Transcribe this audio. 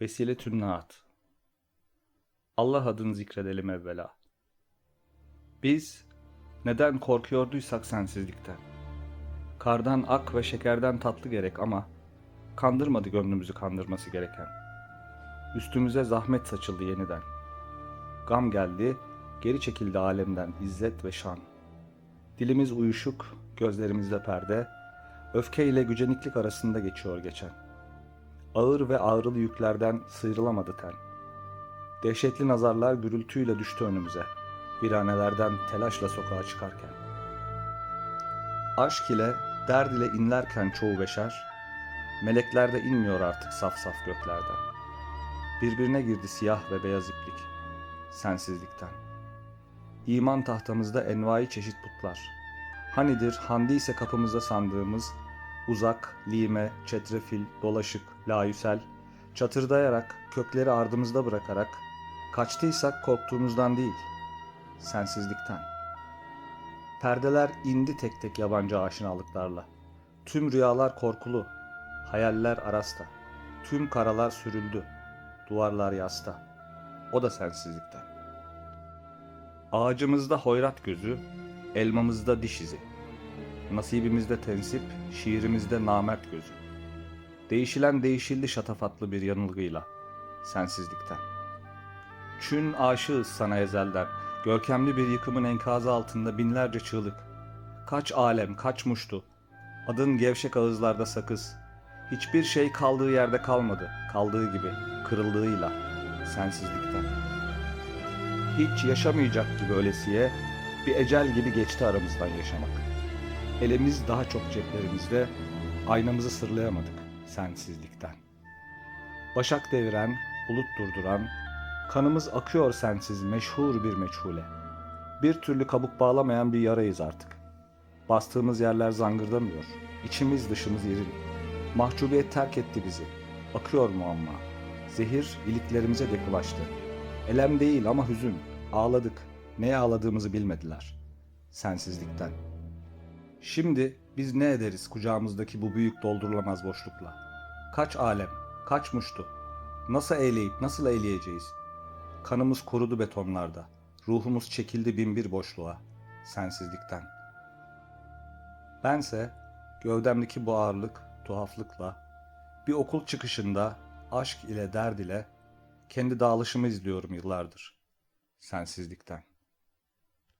Vesile Tünnaat Allah adını zikredelim evvela. Biz neden korkuyorduysak sensizlikten. Kardan ak ve şekerden tatlı gerek ama kandırmadı gönlümüzü kandırması gereken. Üstümüze zahmet saçıldı yeniden. Gam geldi, geri çekildi alemden izzet ve şan. Dilimiz uyuşuk, gözlerimizde perde, öfke ile güceniklik arasında geçiyor geçen. Ağır ve ağrılı yüklerden sıyrılamadı ten. Dehşetli nazarlar gürültüyle düştü önümüze. Viranelerden telaşla sokağa çıkarken. Aşk ile, derd ile inlerken çoğu beşer, melekler de inmiyor artık saf saf göklerden. Birbirine girdi siyah ve beyaz iplik, sensizlikten. İman tahtamızda envai çeşit putlar. Hanidir, handi ise kapımızda sandığımız uzak, lime, çetrefil, dolaşık, layüsel, çatırdayarak, kökleri ardımızda bırakarak, kaçtıysak korktuğumuzdan değil, sensizlikten. Perdeler indi tek tek yabancı aşinalıklarla. Tüm rüyalar korkulu, hayaller arasta. Tüm karalar sürüldü, duvarlar yasta. O da sensizlikten. Ağacımızda hoyrat gözü, elmamızda diş izi. Nasibimizde tensip, şiirimizde namert gözü. Değişilen değişildi şatafatlı bir yanılgıyla, sensizlikten. Çün aşığız sana ezelden, görkemli bir yıkımın enkazı altında binlerce çığlık. Kaç alem, kaç muştu. Adın gevşek ağızlarda sakız. Hiçbir şey kaldığı yerde kalmadı, kaldığı gibi, kırıldığıyla, sensizlikten. Hiç yaşamayacak gibi ölesiye, bir ecel gibi geçti aramızdan yaşamak. Elimiz daha çok ceplerimizde, aynamızı sırlayamadık sensizlikten. Başak deviren, bulut durduran, kanımız akıyor sensiz meşhur bir meçhule. Bir türlü kabuk bağlamayan bir yarayız artık. Bastığımız yerler zangırdamıyor, içimiz dışımız irin. Mahcubiyet terk etti bizi, akıyor muamma. Zehir iliklerimize dekulaştı. Elem değil ama hüzün, ağladık. Neye ağladığımızı bilmediler. Sensizlikten. Şimdi biz ne ederiz kucağımızdaki bu büyük doldurulamaz boşlukla? Kaç alem, kaç muştu? Nasıl eğleyip nasıl eğleyeceğiz? Kanımız kurudu betonlarda. Ruhumuz çekildi binbir boşluğa, sensizlikten. Bense gövdemdeki bu ağırlık, tuhaflıkla bir okul çıkışında aşk ile derd ile kendi dağılışımı izliyorum yıllardır. Sensizlikten.